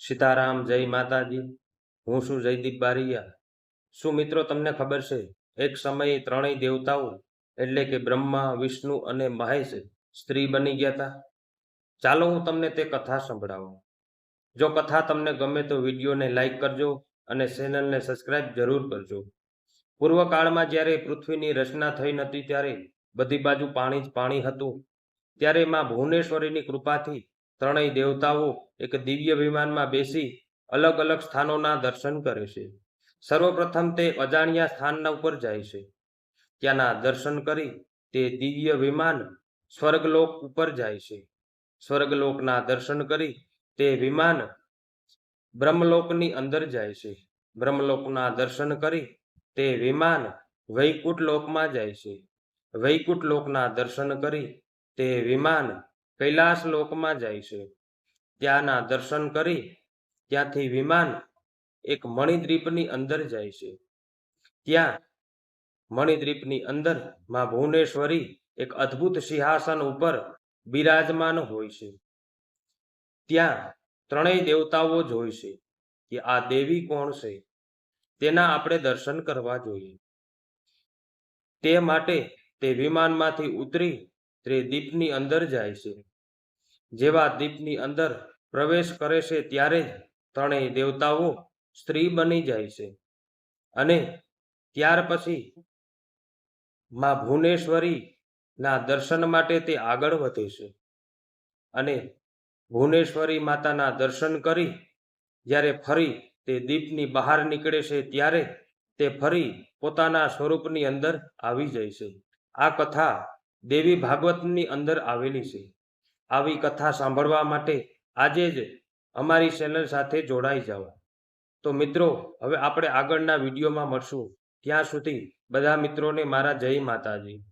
સીતારામ, જય માતાજી. હું છું જયદીપ બારૈયા? શું મિત્રો તમને ખબર છે? એક સમયે ત્રણેય દેવતાઓ, એટલે કે બ્રહ્મા, વિષ્ણુ અને મહેશ, સ્ત્રી બની ગયા હતા ચાલો હું તમને તે કથા સંભળાવું. જો કથા તમને ગમે તો વિડીયોને લાઈક કરજો અને ચેનલને સબસ્ક્રાઇબ જરૂર કરજો. પૂર્વકાળમાં જ્યારે પૃથ્વીની રચના થઈ નહોતી ત્યારે બધી બાજુ પાણી જ પાણી હતું. ત્યારે માં ભુવનેશ્વરીની કૃપાથી ત્રણેય દેવતાઓ એક દિવ્ય વિમાનમાં બેસી અલગ અલગ સ્થાનોના દર્શન કરે છે. સર્વપ્રથમ તે અજાણ્યા સ્થાનના ઉપર જાય છે. ત્યાંના દર્શન કરી તે દિવ્ય વિમાન સ્વર્ગલોક ઉપર જાય છે. સ્વર્ગલોકના દર્શન કરી તે વિમાન બ્રહ્મલોકની અંદર જાય છે. બ્રહ્મલોકના દર્શન કરી તે વિમાન વૈકુંઠ લોકમાં જાય છે. વૈકુંઠ લોકના દર્શન કરી તે વિમાન કૈલાસ લોકમાં જાય છે. ત્યાંના દર્શન કરી ત્યાંથી વિમાન એક મણિદ્વીપની અંદર જાય છે. ત્યાં મણિદ્વીપની અંદરમાં ભુવનેશ્વરી એક અદ્ભુત સિંહાસન ઉપર બિરાજમાન હોય છે. ત્યાં ત્રણેય દેવતાઓ જ હોય છે કે આ દેવી કોણ છે? તેના આપણે દર્શન કરવા જોઈએ. તે માટે તે વિમાનમાંથી ઉતરી તે દીપની અંદર જાય છે. જેવા દીપની અંદર પ્રવેશ કરે છે ત્યારે જ ત્રણેય દેવતાઓ સ્ત્રી બની જાય છે. અને ત્યાર પછી માં ભુવનેશ્વરી ના દર્શન માટે તે આગળ વધે છે. અને ભુવનેશ્વરી માતાના દર્શન કરી જ્યારે ફરી તે દીપની બહાર નીકળે છે ત્યારે તે ફરી પોતાના સ્વરૂપની અંદર આવી જાય છે. આ કથા દેવી ભાગવતની અંદર આવેલી છે. આવી કથા સાંભળવા માટે આજે જ અમારી ચેનલ સાથે જોડાઈ જાઓ. તો મિત્રો, હવે આપણે આગળના વિડીયોમાં મળશું. ત્યાં સુધી બધા મિત્રોને મારા જય માતાજી.